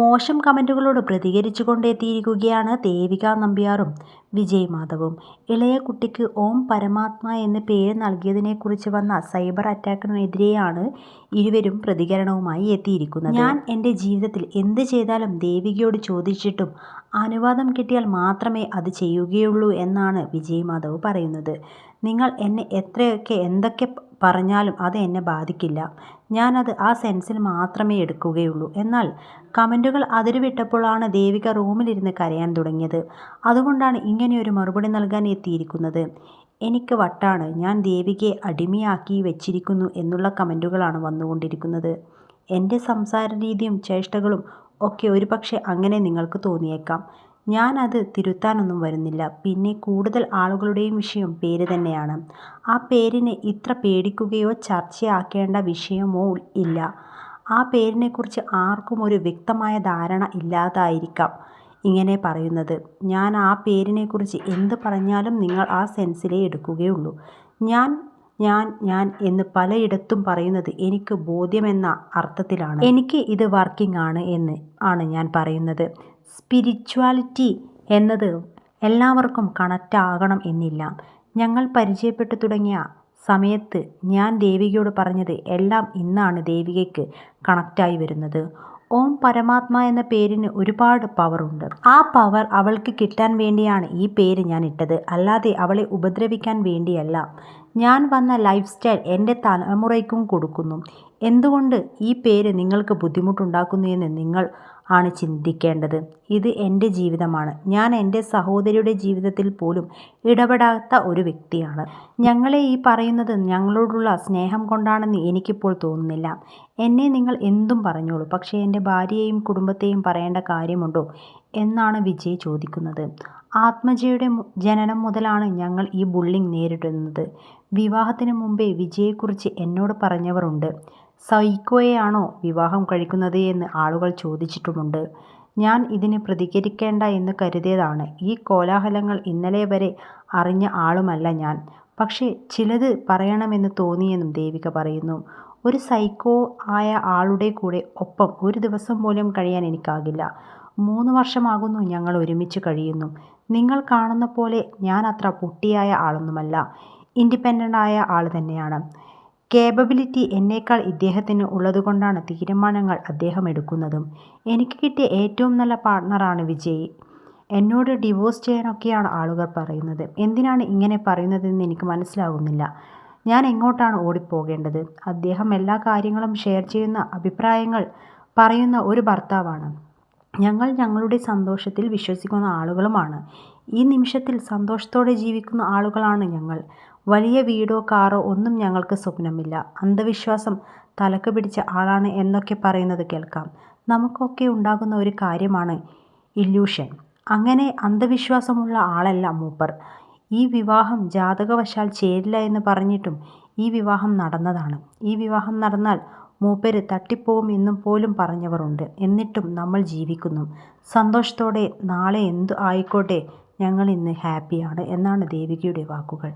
മോശം കമന്റുകളോട് പ്രതികരിച്ചു കൊണ്ടെത്തിയിരിക്കുകയാണ് ദേവിക നമ്പ്യാറും വിജയ് മാധവും. ഇളയ കുട്ടിക്ക് ഓം പരമാത്മ എന്ന് പേര് നൽകിയതിനെക്കുറിച്ച് വന്ന സൈബർ അറ്റാക്കിനെതിരെയാണ് ഇരുവരും പ്രതികരണവുമായി എത്തിയിരിക്കുന്നത്. ഞാൻ എന്റെ ജീവിതത്തിൽ എന്ത് ചെയ്താലും ദേവികയോട് ചോദിച്ചിട്ടും അനുവാദം കിട്ടിയാൽ മാത്രമേ അത് ചെയ്യുകയുള്ളൂ എന്നാണ് വിജയ് മാധവ് പറയുന്നത്. നിങ്ങൾ എന്നെ എത്രയൊക്കെ എന്തൊക്കെ പറഞ്ഞാലും അത് എന്നെ ബാധിക്കില്ല. ഞാൻ അത് ആ സെൻസിൽ മാത്രമേ എടുക്കുകയുള്ളൂ. എന്നാൽ കമന്റുകൾ അതിരുവിട്ടപ്പോഴാണ് ദേവിക റൂമിലിരുന്ന് കരയാൻ തുടങ്ങിയത്. അതുകൊണ്ടാണ് ഇങ്ങനെയൊരു മറുപടി നൽകാൻ എത്തിയിരിക്കുന്നത്. എനിക്ക് വട്ടാണ്. ഞാൻ ദേവികയെ അടിമയാക്കി വെച്ചിരിക്കുന്നു എന്നുള്ള കമന്റുകളാണ് വന്നുകൊണ്ടിരിക്കുന്നത്. എന്റെ സംസാര രീതിയും ചേഷ്ടകളും ഒക്കെ ഒരുപക്ഷെ അങ്ങനെ നിങ്ങൾക്ക് തോന്നിയേക്കാം. ഞാൻ അത് തിരുത്താനൊന്നും വരുന്നില്ല. പിന്നെ കൂടുതൽ ആളുകളുടെയും വിഷയം പേര് തന്നെയാണ്. ആ പേരിനെ ഇത്ര പേടിക്കുകയോ ചർച്ചയാക്കേണ്ട വിഷയമോ ഇല്ല. ആ പേരിനെക്കുറിച്ച് ആർക്കും ഒരു വ്യക്തമായ ധാരണ ഇല്ലാതായിരിക്കാം ഇങ്ങനെ പറയുന്നത്. ഞാൻ ആ പേരിനെക്കുറിച്ച് എന്ത് പറഞ്ഞാലും നിങ്ങൾ ആ സെൻസിലേ എടുക്കുകയുള്ളൂ. ഞാൻ ഞാൻ ഞാൻ എന്ന് പലയിടത്തും പറയുന്നത് എനിക്ക് ബോധ്യമെന്ന അർത്ഥത്തിലാണ്. എനിക്ക് ഇത് വർക്കിംഗ് ആണ് എന്ന് ആണ് ഞാൻ പറയുന്നത്. സ്പിരിച്വാലിറ്റി എന്നത് എല്ലാവർക്കും കണക്ട് ആകണം എന്നില്ല. ഞങ്ങൾ പരിചയപ്പെട്ടു തുടങ്ങിയ സമയത്ത് ഞാൻ ദേവികയോട് പറഞ്ഞത് എല്ലാം ഇന്നാണ് ദേവികയ്ക്ക് കണക്റ്റായി വരുന്നത്. ഓം പരമാത്മ എന്ന പേരിന് ഒരുപാട് പവറുണ്ട്. ആ പവർ അവൾക്ക് കിട്ടാൻ വേണ്ടിയാണ് ഈ പേര് ഞാൻ ഇട്ടത്. അല്ലാതെ അവളെ ഉപദ്രവിക്കാൻ വേണ്ടിയല്ല. ഞാൻ വന്ന ലൈഫ് സ്റ്റൈൽ എന്റെ തലമുറയ്ക്കും കൊടുക്കുന്നു. എന്തുകൊണ്ട് ഈ പേര് നിങ്ങൾക്ക് ബുദ്ധിമുട്ടുണ്ടാക്കുന്നു എന്ന് നിങ്ങൾ ആണ് ചിന്തിക്കേണ്ടത്. ഇത് എന്റെ ജീവിതമാണ്. ഞാൻ എന്റെ സഹോദരിയുടെ ജീവിതത്തിൽ പോലും ഇടപെടാത്ത ഒരു വ്യക്തിയാണ്. ഞങ്ങളെ ഈ പറയുന്നത് ഞങ്ങളോടുള്ള സ്നേഹം കൊണ്ടാണെന്ന് എനിക്കിപ്പോൾ തോന്നുന്നില്ല. എന്നെ നിങ്ങൾ എന്തും പറഞ്ഞോളൂ. പക്ഷേ എന്റെ ഭാര്യയെയും കുടുംബത്തെയും പറയേണ്ട കാര്യമുണ്ടോ എന്നാണ് വിജയ് ചോദിക്കുന്നത്. ആത്മജയുടെ ജനനം മുതലാണ് ഞങ്ങൾ ഈ ബുള്ളിങ് നേരിടുന്നത്. വിവാഹത്തിന് മുമ്പേ വിജയെക്കുറിച്ച് എന്നോട് പറഞ്ഞവർ ഉണ്ട്. സൈക്കോയെയാണോ വിവാഹം കഴിക്കുന്നത് എന്ന് ആളുകൾ ചോദിച്ചിട്ടുമുണ്ട്. ഞാൻ ഇതിന് പ്രതികരിക്കേണ്ട എന്ന് കരുതിയതാണ്. ഈ കോലാഹലങ്ങൾ ഇന്നലെ വരെ അറിഞ്ഞ ആളുമല്ല ഞാൻ. പക്ഷേ ചിലത് പറയണമെന്ന് തോന്നിയെന്നും ദേവിക പറയുന്നു. ഒരു സൈക്കോ ആയ ആളുടെ കൂടെ ഒപ്പം ഒരു ദിവസം പോലും കഴിയാൻ എനിക്കാകില്ല. മൂന്ന് വർഷമാകുന്നു ഞങ്ങൾ ഒരുമിച്ച് കഴിയുന്നു. നിങ്ങൾ കാണുന്ന പോലെ ഞാൻ അത്ര പൊട്ടിയായ ആളൊന്നുമല്ല. ഇൻഡിപെൻഡന്റായ ആൾ തന്നെയാണ്. കേപ്പബിലിറ്റി എന്നേക്കാൾ ഇദ്ദേഹത്തിന് ഉള്ളതുകൊണ്ടാണ് തീരുമാനങ്ങൾ അദ്ദേഹം എടുക്കുന്നതും. എനിക്ക് കിട്ടിയ ഏറ്റവും നല്ല പാർട്ണറാണ് വിജയ്. എന്നോട് ഡിവോഴ്സ് ചെയ്യാനൊക്കെയാണ് ആളുകൾ പറയുന്നത്. എന്തിനാണ് ഇങ്ങനെ പറയുന്നതെന്ന് എനിക്ക് മനസ്സിലാകുന്നില്ല. ഞാൻ എങ്ങോട്ടാണ് ഓടിപ്പോകേണ്ടത്. അദ്ദേഹം എല്ലാ കാര്യങ്ങളും ഷെയർ ചെയ്യുന്ന അഭിപ്രായങ്ങൾ പറയുന്ന ഒരു ഭർത്താവാണ്. ഞങ്ങൾ ഞങ്ങളുടെ സന്തോഷത്തിൽ വിശ്വസിക്കുന്ന ആളുകളുമാണ്. ഈ നിമിഷത്തിൽ സന്തോഷത്തോടെ ജീവിക്കുന്ന ആളുകളാണ് ഞങ്ങൾ. വലിയ വീടോ കാറോ ഒന്നും ഞങ്ങൾക്ക് സ്വപ്നമില്ല. അന്ധവിശ്വാസം തലക്ക് പിടിച്ച ആളാണ് എന്നൊക്കെ പറയുന്നത് കേൾക്കാം. നമുക്കൊക്കെ ഉണ്ടാകുന്ന ഒരു കാര്യമാണ് ഇല്യൂഷൻ. അങ്ങനെ അന്ധവിശ്വാസമുള്ള ആളല്ല മൂപ്പർ. ഈ വിവാഹം ജാതകവശാൽ ചേരില്ല എന്ന് പറഞ്ഞിട്ടും ഈ വിവാഹം നടന്നതാണ്. ഈ വിവാഹം നടന്നാൽ മൂപ്പര് തട്ടിപ്പോവും എന്നും പോലും പറഞ്ഞവർ ഉണ്ട്. എന്നിട്ടും നമ്മൾ ജീവിക്കുന്നു സന്തോഷത്തോടെ. നാളെ എന്തു ആയിക്കോട്ടെ ഞങ്ങൾ ഇന്ന് ഹാപ്പിയാണ് എന്നാണ് ദേവികയുടെ വാക്കുകൾ.